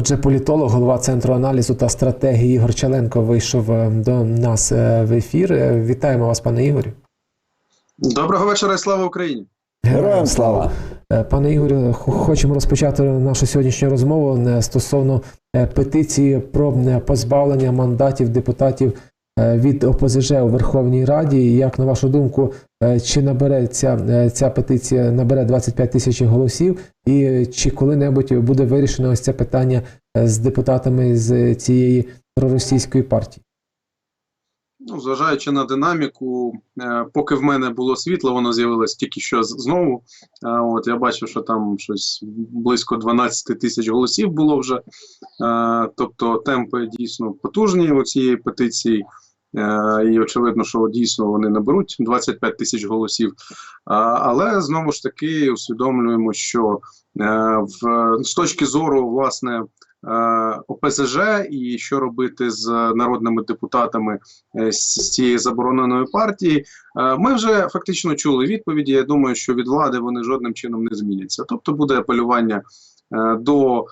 Отже, політолог, голова центру аналізу та стратегії Ігор Чаленко вийшов е, до нас е, в ефір. Е, Вітаємо вас, пане Ігорю. Доброго вечора і слава Україні! Героям слава! Пане Ігорю, хочемо розпочати нашу сьогоднішню розмову стосовно петиції про позбавлення мандатів депутатів від ОПЗЖ у Верховній Раді. Як на вашу думку, е, чи набере ця, е, ця петиція набере 25 тисяч голосів, і е, чи коли-небудь буде вирішено ось це питання е, з депутатами з цієї проросійської партії? Ну, зважаючи на динаміку, е, поки в мене було світло, воно з'явилось тільки що знову. Е, От я бачив, що там щось близько 12 тисяч голосів було вже. Е, Тобто темпи дійсно потужні у цієї петиції. І очевидно, що дійсно вони наберуть 25 тисяч голосів. Але знову ж таки усвідомлюємо, що в, з точки зору власне ОПЗЖ і що робити з народними депутатами е, з цієї забороненої партії. Е, Ми вже фактично чули відповіді. Я думаю, що від влади вони жодним чином не зміняться. Тобто буде апелювання е, до е,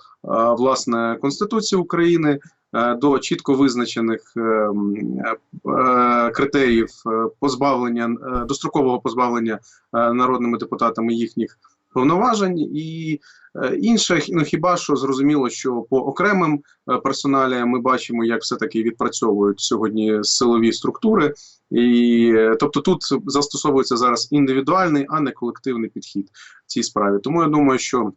власне Конституції України. е, До чітко визначених е, е, критеріїв е, позбавлення е, дострокового позбавлення е, народними депутатами їхніх повноважень і е, інше, ну хіба що зрозуміло, що по окремим е, персоналіям ми бачимо, як все таки відпрацьовують сьогодні силові структури, і е, тобто тут застосовується зараз індивідуальний, а не колективний підхід в цій справі. Тому я думаю, що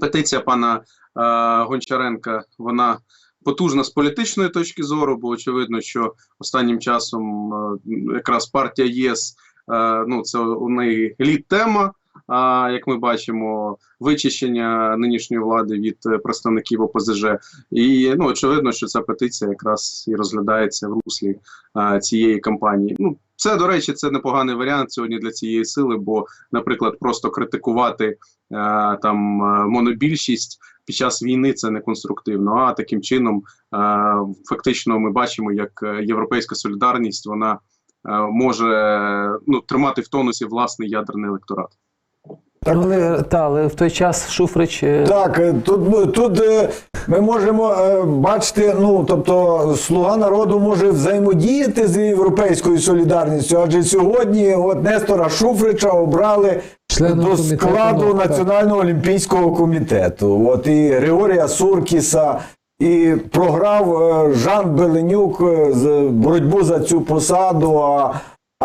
петиція пана е, Гончаренка вона. Потужна з політичної точки зору, бо очевидно, що останнім часом якраз партія ЄС ну це у неї лід тема. А як ми бачимо, вичищення нинішньої влади від е, представників ОПЗЖ, і ну очевидно, що ця петиція якраз і розглядається в руслі а, цієї кампанії. Ну це до речі, це непоганий варіант сьогодні для цієї сили, бо, наприклад, просто критикувати а, там монобільшість під час війни це не конструктивно. А таким чином, а, фактично, ми бачимо, як е, європейська солідарність вона е, може ну тримати в тонусі власний ядерний електорат. Так. Але, та, але в той час Шуфрич е, Так, е, тут, ну, тут е, ми можемо бачити, ну тобто слуга народу може взаємодіяти з європейською солідарністю, адже сьогодні от Нестора Шуфрича обрали Членом до складу. Національного олімпійського комітету. От і Григорія Суркіса, і програв Жан Беленюк боротьбу за цю посаду. А,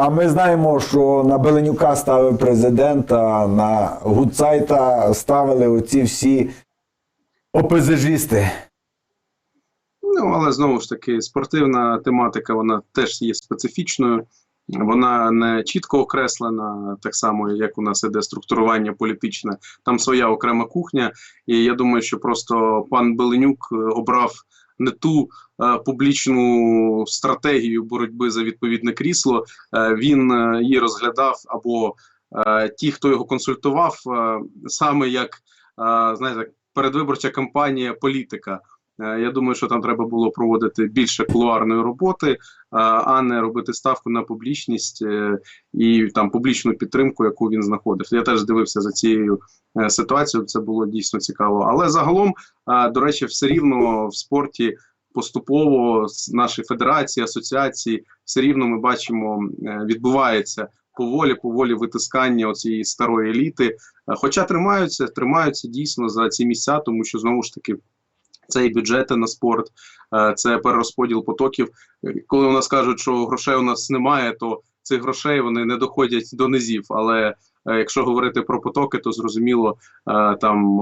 а ми знаємо, що на Беленюка ставив президента, на Гудцайта ставили оці всі ОПЗЖісти. Ну, але знову ж таки, спортивна тематика вона теж є специфічною. Вона не чітко окреслена, так само як у нас іде структурування політичне, там своя окрема кухня. І я думаю, що просто пан Беленюк е, обрав не ту е, публічну стратегію боротьби за відповідне крісло. Е, він е, її розглядав, або е, ті, хто його консультував, е, саме як е, знаєте, передвиборча кампанія політика. Е, Я думаю, що там треба було проводити більше кулуарної роботи, а- а не робити ставку на публічність е, і там публічну підтримку, яку він знаходив. Я теж дивився за цією е, ситуацією. Це було дійсно цікаво. Але загалом, е, до речі, все рівно в спорті поступово з нашої федерації, асоціації, все рівно ми бачимо, е, відбувається. Поволі, поволі витискання цієї старої еліти. Е, Хоча тримаються, тримаються дійсно за ці місця, тому що знову ж таки це і бюджети на спорт, е, це перерозподіл потоків. Коли у нас кажуть, що грошей у нас немає, то цих грошей вони не доходять до низів. Але якщо говорити про потоки, то зрозуміло е, там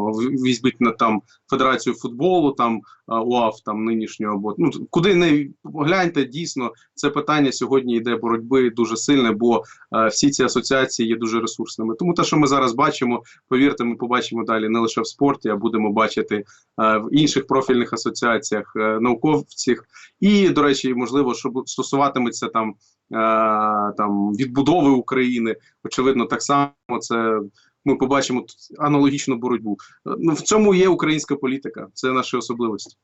візьміть на там федерацію футболу, там е, УАФ, там нинішнього або ну куди не гляньте, дійсно це питання сьогодні йде боротьби дуже сильне, бо е, всі ці асоціації є дуже ресурсними. Тому те, що ми зараз бачимо, повірте, ми побачимо далі не лише в спорті, а будемо бачити е, в інших профільних асоціаціях е, науковців. І, до речі, можливо, що стосуватиметься там, е, там відбудови України. Очевидно, так само це ми побачимо аналогічну боротьбу. Е, Ну в цьому є українська політика, це наші особливості.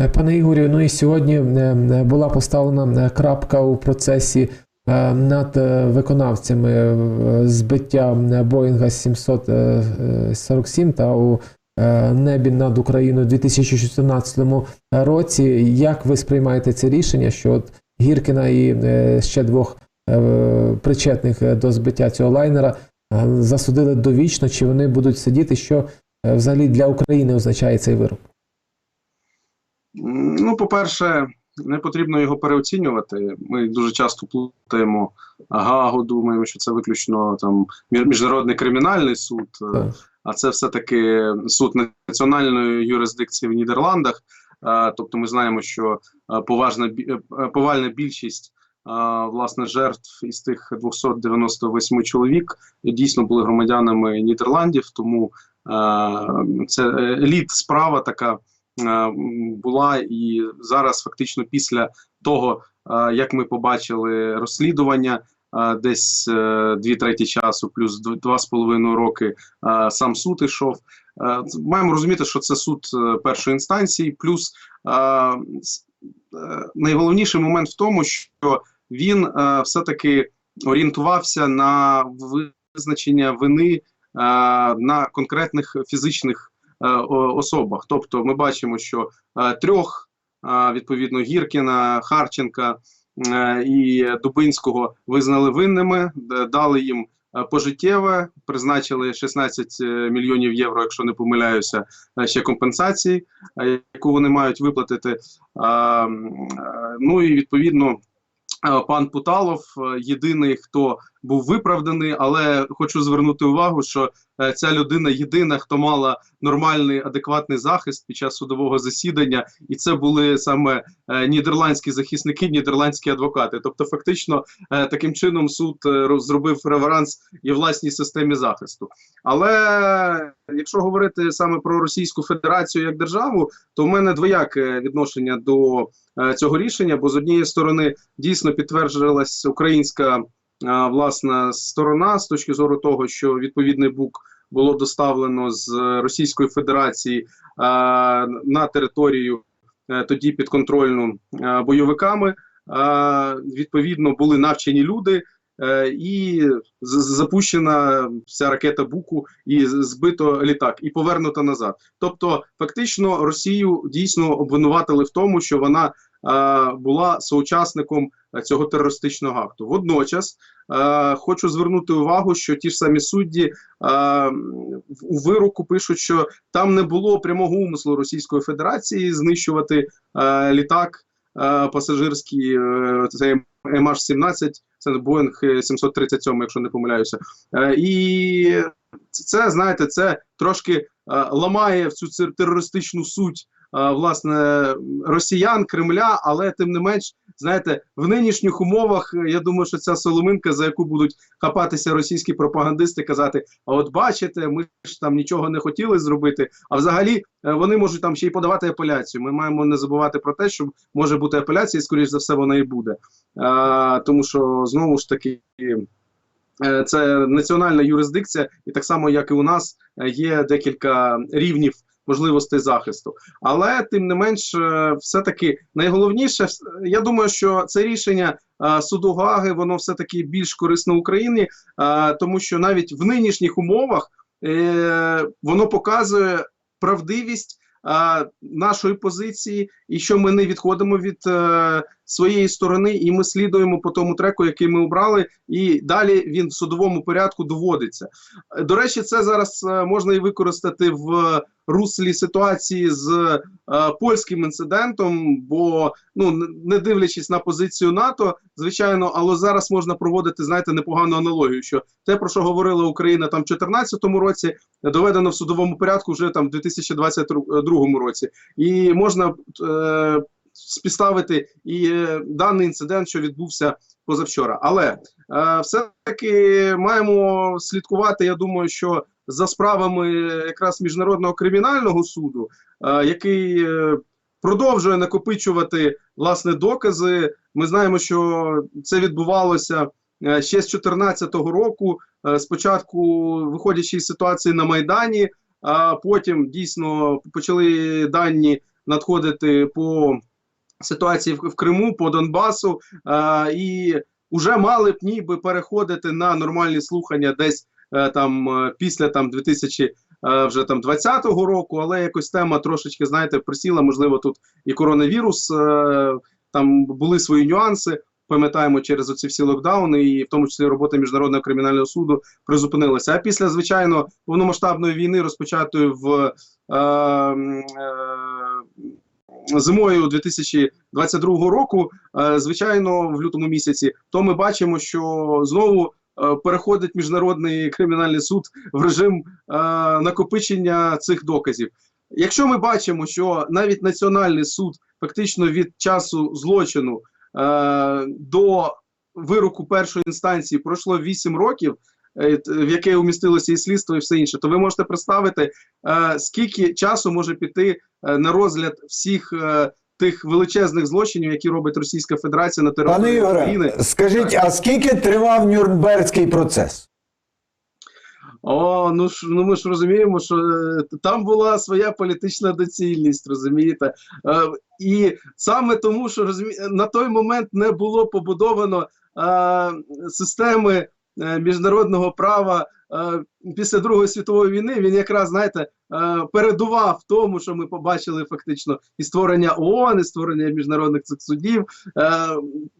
Е, Пане Ігорю, ну і сьогодні е, е, була поставлена е, крапка у процесі е, над е, виконавцями е, збиття е, Боїнга 747 та у е, небі над Україною у 2014 році. Як ви сприймаєте це рішення, що от Гіркіна і е, ще двох е, причетних е, до збиття цього лайнера засудили довічно, чи вони будуть сидіти? Що взагалі для України означає цей вирок? Ну, по-перше, не потрібно його переоцінювати. Ми дуже часто плутаємо Гаагу, думаємо, що це виключно там між- міжнародний кримінальний суд, Так. а це все-таки суд національної юрисдикції в Нідерландах. Е, Тобто, ми знаємо, що е, поважна бі- е, повальна більшість. е, Власне, жертв із тих 298 чоловік дійсно були громадянами Нідерландів, тому е, це е, еліт справа така е, була і зараз, фактично, після того, е, як ми побачили розслідування, е, десь е, дві треті часу, плюс дв- два з половиною роки е, сам суд ішов. Е, Маємо розуміти, що це суд е, першої інстанції, плюс е, найголовніший момент в тому, що він все-таки орієнтувався на визначення вини на конкретних фізичних особах. Тобто, ми бачимо, що трьох відповідно Гіркіна, Харченка і Дубинського визнали винними, дали їм пожиттєве, призначили 16 е, мільйонів євро, якщо не помиляюся, е, ще компенсації, е, яку вони мають виплатити. Е, Ну і відповідно. е, Пан Путалов е, єдиний, хто був виправданий, але хочу звернути увагу, що е, ця людина єдина, хто мала нормальний адекватний захист під час судового засідання, і це були саме е, нідерландські захисники, нідерландські адвокати. Тобто, фактично, е, таким чином суд зробив реверанс і власній системі захисту. Але якщо говорити саме про Російську Федерацію як державу, то в мене двояке відношення до цього рішення, бо з однієї сторони дійсно підтвердилась українська власна сторона з точки зору того, що відповідний бук було доставлено з е, Російської Федерації на територію е, тоді підконтрольну е, бойовиками. Відповідно, були навчені люди. І запущена вся ракета Буку, і збито літак, і повернуто назад. Тобто, фактично, Росію дійсно обвинуватили в тому, що вона була соучасником е, цього терористичного акту. Водночас е, хочу звернути увагу, що ті ж самі судді е, в- у вироку пишуть, що там не було прямого умислу Російської Федерації знищувати е, літак е, пасажирський, е, це MH17, це Боїнг 737, якщо не помиляюся. Е, і це, знаєте, це трошки е, ламає всю цю терористичну суть е, власне росіян, Кремля, але тим не менш, знаєте, в нинішніх умовах е, я думаю, що ця соломинка, за яку будуть хапатися російські пропагандисти, казати: а от бачите, ми ж там нічого не хотіли зробити. А взагалі е, вони можуть там ще й подавати апеляцію. Ми маємо не забувати про те, що може бути апеляція, і скоріш за все, вона і буде. Е, тому що знову ж таки. е, Це національна юрисдикція, і так само, як і у нас, е, є декілька рівнів можливостей захисту. Але тим не менш, е, все-таки найголовніше, я думаю, що це рішення е, суду Гаги, воно все-таки більш корисне Україні, е, тому що навіть в нинішніх умовах е, воно показує правдивість е, нашої позиції, і що ми не відходимо від е, своєї сторони, і ми слідуємо по тому треку, який ми обрали, і далі він в судовому порядку доводиться. Е, До речі, це зараз е, можна і використати в руслі ситуації з е, польським інцидентом, бо ну не дивлячись на позицію НАТО, звичайно, але зараз можна проводити, знаєте, непогану аналогію, що те, про що говорила Україна там в 2014 році, доведено в судовому порядку вже там в 2022 році, і можна е, співставити і е, даний інцидент, що відбувся позавчора. Але е, все-таки маємо слідкувати. Я думаю, що за справами якраз міжнародного кримінального суду, е, який е, продовжує накопичувати власне докази. Ми знаємо, що це відбувалося е, ще з 2014 року. Е, спочатку виходячи із ситуації на майдані, а потім дійсно почали дані надходити по ситуації в, Криму, по Донбасу, е, і вже мали б ніби переходити на нормальні слухання десь е, там е, після там е, вже там 20-го року, але якось тема трошечки, знаєте, присіла. Можливо, тут і коронавірус, там були свої нюанси. Пам'ятаємо через оці всі локдауни, і в тому числі робота міжнародного кримінального суду призупинилася. А після звичайно повномасштабної війни, розпочатої в е, е, зимою 2022 року, е, звичайно, в лютому місяці, то ми бачимо, що знову е, переходить міжнародний кримінальний суд в режим е, накопичення цих доказів. Якщо ми бачимо, що навіть національний суд фактично від часу злочину до вироку першої інстанції пройшло 8 років, в яке умістилося і слідство, і все інше, то ви можете представити, е, скільки часу може піти е, на розгляд всіх е, тих величезних злочинів, які робить Російська Федерація на території Ігоре, України. скажіть, а скільки тривав Нюрнберзький процес? О, ну ж ну ми ж розуміємо, що е, там була своя політична доцільність, розумієте? Е, і саме тому, що розумі... на той момент не було побудовано е, системи е, міжнародного права е, після Другої світової війни. Він якраз знаєте е, передував тому, що ми побачили фактично і створення ООН, і створення міжнародних цих судів. Е,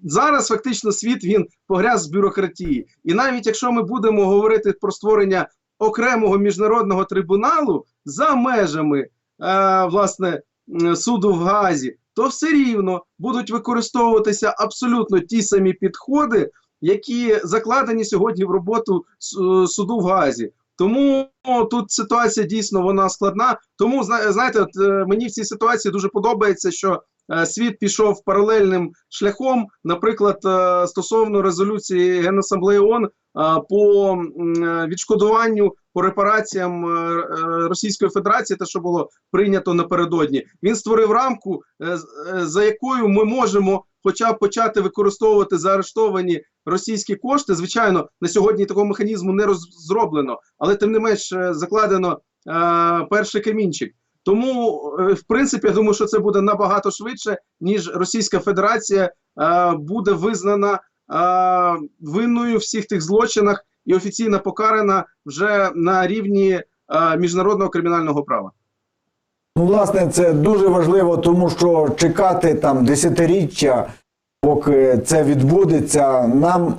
зараз фактично світ він погряз в бюрократії. І навіть якщо ми будемо говорити про створення окремого міжнародного трибуналу за межами е, власне суду в Газі, то все рівно будуть використовуватися абсолютно ті самі підходи, які закладені сьогодні в роботу суду в Газі. Тому тут ситуація дійсно вона складна. Тому зна- знаєте, от, е, мені в цій ситуації дуже подобається, що е, світ пішов паралельним шляхом, наприклад, е, стосовно резолюції Генасамблеї ООН е, по е, відшкодуванню по репараціям е, е, Російської Федерації, те, що було прийнято напередодні, він створив рамку, е, е, за якою ми можемо, хоча б почати використовувати заарештовані російські кошти. Звичайно, на сьогодні такого механізму не розроблено, але тим не менш е, закладено е, перший камінчик. Тому, е, в принципі, я думаю, що це буде набагато швидше, ніж Російська Федерація е, буде визнана е, винною в всіх тих злочинах і офіційно покарана вже на рівні е, міжнародного кримінального права. Ну, власне, це дуже важливо, тому що чекати там десятиріччя, поки це відбудеться, нам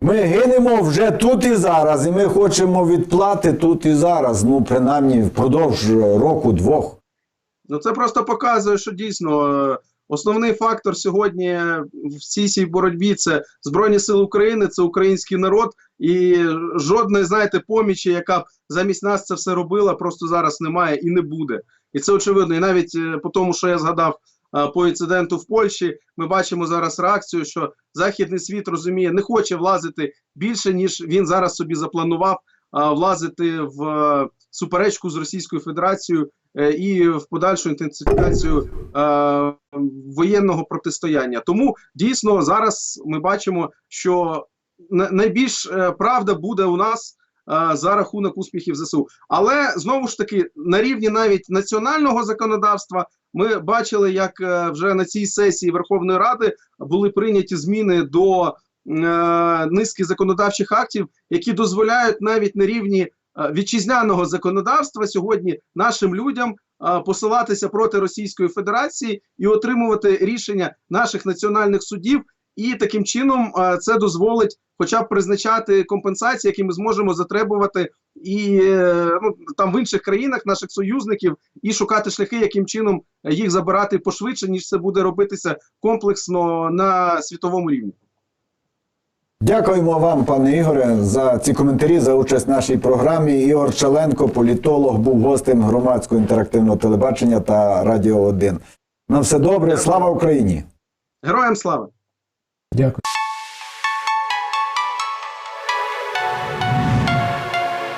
ми гинемо вже тут і зараз, і ми хочемо відплати тут і зараз. Ну, принаймні, впродовж року-двох. Ну це просто показує, що дійсно е, основний фактор сьогодні в цій цій боротьбі це Збройні Сили України, це український народ, і жодної, знаєте, помічі, яка б замість нас це все робила, просто зараз немає і не буде. І це очевидно. І навіть е, по тому, що я згадав е, по інциденту в Польщі, ми бачимо зараз реакцію, що західний світ розуміє, не хоче влазити більше, ніж він зараз собі запланував влазити в е, суперечку з Російською Федерацією і в подальшу інтенсифікацію воєнного протистояння. Тому дійсно зараз ми бачимо, що на- найбільш правда буде у нас за рахунок успіхів ЗСУ. Але знову ж таки, на рівні навіть національного законодавства, ми бачили, як е, вже на цій сесії Верховної Ради були прийняті зміни до е, низки законодавчих актів, які дозволяють навіть на рівні е, вітчизняного законодавства сьогодні нашим людям е, посилатися проти Російської Федерації і отримувати рішення наших національних судів. І таким чином е, це дозволить, хоча б призначати компенсації, які ми зможемо затребувати і е, ну там в інших країнах наших союзників, і шукати шляхи, яким чином їх забирати пошвидше, ніж це буде робитися комплексно на світовому рівні. Дякуємо вам, пане Ігоре, за ці коментарі, за участь в нашій програмі. Ігор Чаленко, політолог, був гостем громадського інтерактивного телебачення та Радіо 1. На все добре, слава Україні! Героям слава! Дякую.